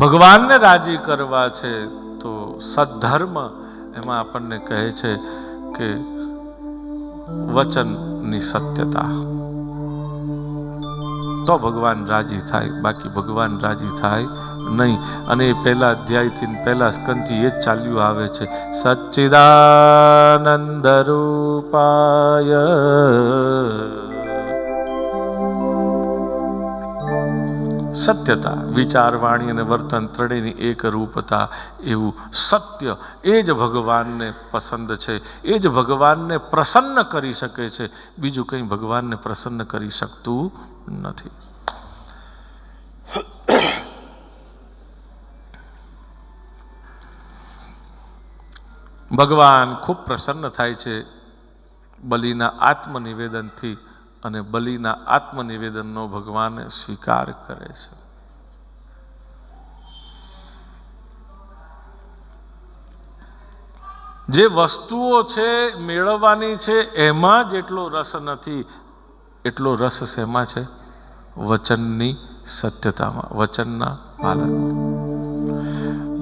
ભગવાનને રાજી કરવા છે, તો સદ્ધર્મ એમાં આપણને કહે છે કે વચનની સત્યતા. તો ભગવાન રાજી થાય, બાકી ભગવાન રાજી થાય નહીં. અને એ પહેલા અધ્યાયથી પહેલા સ્કંદથી એ જ ચાલ્યું આવે છે. સચ્ચિદાનંદ રૂપાય. સત્યતા વિચાર વાણી અને વર્તન ત્રણેયની એક રૂપતા એવું સત્ય. એ જ ભગવાનને પસંદ છે. એ જ ભગવાનને પ્રસન્ન કરી શકે છે. બીજું કંઈ ભગવાનને પ્રસન્ન કરી શકતું નથી. ભગવાન ખૂબ પ્રસન્ન થાય છે બલિના આત્મનિવેદનથી. અને બલિના આત્મનિવેદનનો ભગવાન સ્વીકાર કરે છે. જે વસ્તુઓ છે મેળવવાની છે, એમાં જેટલો રસ નથી. એટલો રસ શેમાં છે? વચનની સત્યતામાં, વચનના પાલન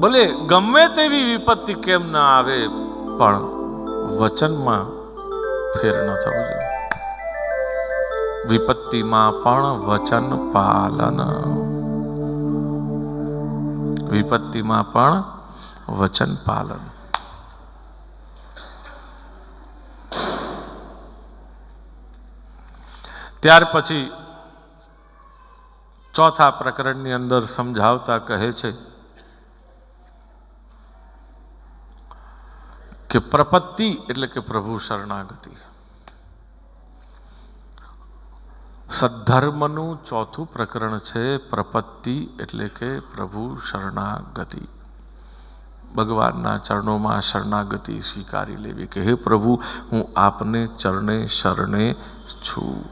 ભલે ગમે તેવી વિપત્તિ કેમ ના આવે, પણ વચનમાં ફેર ન થવું જોઈએ. વિપત્તિમાં પણ વચન પાલન. વિપત્તિમાં પણ વચન પાલન. ત્યાર પછી ચોથા પ્રકરણની અંદર સમજાવતા કહે છે કે પ્રપત્તિ એટલે કે પ્રભુ શરણાગતિ. સદ્ધર્મનું ચોથું પ્રકરણ છે પ્રપત્તિ એટલે કે પ્રભુ શરણાગતિ. ભગવાનના ચરણોમાં શરણાગતિ સ્વીકારી લેવી કે, હે પ્રભુ, હું આપને ચરણે શરણે છું.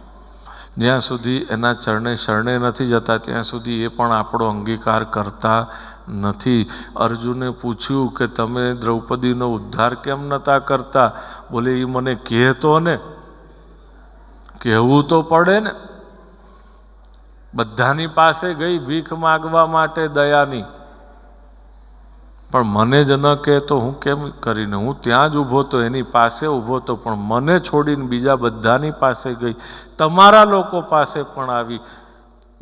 જ્યાં સુધી એના ચરણે શરણે નથી જતા, ત્યાં સુધી એ પણ આપણો અંગીકાર કરતા નથી. અર્જુને પૂછ્યું કે, તમે દ્રૌપદીનો ઉદ્ધાર કેમ નહોતા કરતા? બોલે એ મને કહેતો ને કહેવું તો પડે ને. બધાની પાસે ગઈ ભીખ માગવા માટે દયાની. પણ મને જ ન કહે તો હું કેમ કરીને? હું ત્યાં જ ઊભો તો એની પાસે ઊભો તો, પણ મને છોડીને બીજા બધાની પાસે ગઈ. તમારા લોકો પાસે પણ આવી.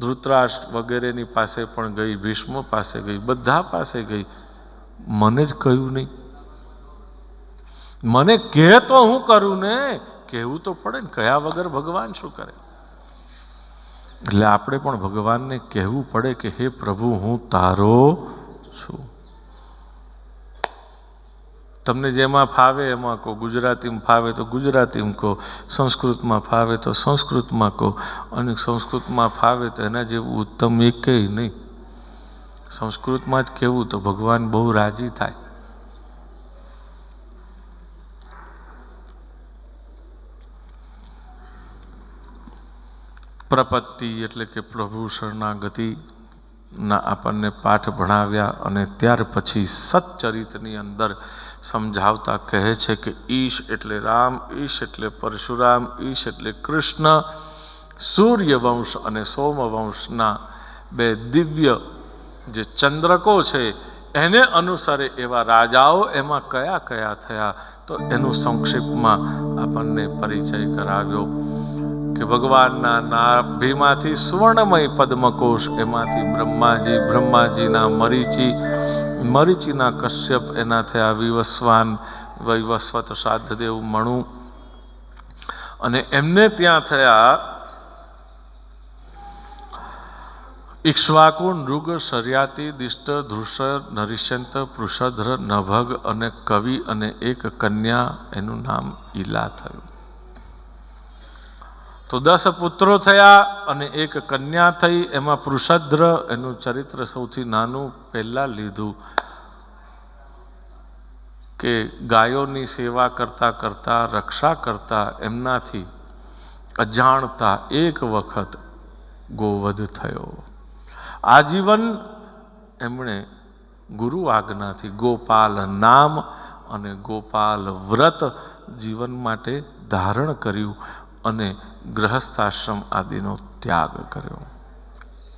ધૃતરાષ્ટ્ર વગેરેની પાસે પણ ગઈ, ભીષ્મ પાસે ગઈ, બધા પાસે ગઈ. મને જ કહ્યું નહીં. મને કહે તો હું કરું ને. કહેવું તો પડે ને, કયા વગર ભગવાન શું કરે? એટલે આપણે પણ ભગવાનને કહેવું પડે કે, હે પ્રભુ, હું તારો છું. તમને જેમાં ફાવે એમાં કહો, ગુજરાતીમાં ફાવે તો ગુજરાતીમાં કહો, સંસ્કૃતમાં ફાવે તો સંસ્કૃતમાં કહો, અને સંસ્કૃતમાં ફાવે તો એના જેવું ઉત્તમ એકેય નહીં. સંસ્કૃતમાં જ કહેવું તો ભગવાન બહુ રાજી થાય. પ્રપત્તિ એટલે કે પ્રભુ શરણાગતિના આપણને પાઠ ભણાવ્યા અને ત્યાર પછી સચ્ચરિતની અંદર સમજાવતા કહે છે કે ઈશ એટલે રામ, ઈશ એટલે પરશુરામ, ઈશ એટલે કૃષ્ણ, સૂર્યવંશ અને સોમવંશના બે દિવ્ય જે ચંદ્રકો છે, એને અનુસરે એવા રાજાઓ એમાં કયા કયા થયા તો એનું સંક્ષિપ્તમાં આપણને પરિચય કરાવ્યો. કે ભગવાનના નાભીમાંથી સુવર્ણમય પદ્મકોશ એમાંથી બ્રહ્માજી, બ્રહ્માજીના મરીચી, મરીચીના કશ્યપ એના થયા વિવસ્વાન વૈવસ્વત સાધદેવ મણુ. અને એમને ત્યાં થયા ઇક્ષ્વાકુ નૃગ શર્યાતિ, દિષ્ટ ધ્રુષ નરિષ્યંત પૃષધ્ર નભગ અને કવિ અને એક કન્યા એનું નામ ઈલા થયું. તો દસ પુત્રો થયા અને એક કન્યા થઈ. એમાં પૃષદ્ર એનું ચરિત્ર સૌથી નાનું પહેલા લીધું. કે ગાયોની સેવા કરતા કરતા, રક્ષા કરતા, એમનાથી અજાણતા એક વખત ગોવધ થયો. આજીવન એમણે ગુરુ આજ્ઞાથી ગોપાલ નામ અને ગોપાલ વ્રત જીવન માટે ધારણ કર્યું. અને ગ્રહસ્થાશ્રમ આદિનો ત્યાગ કર્યો.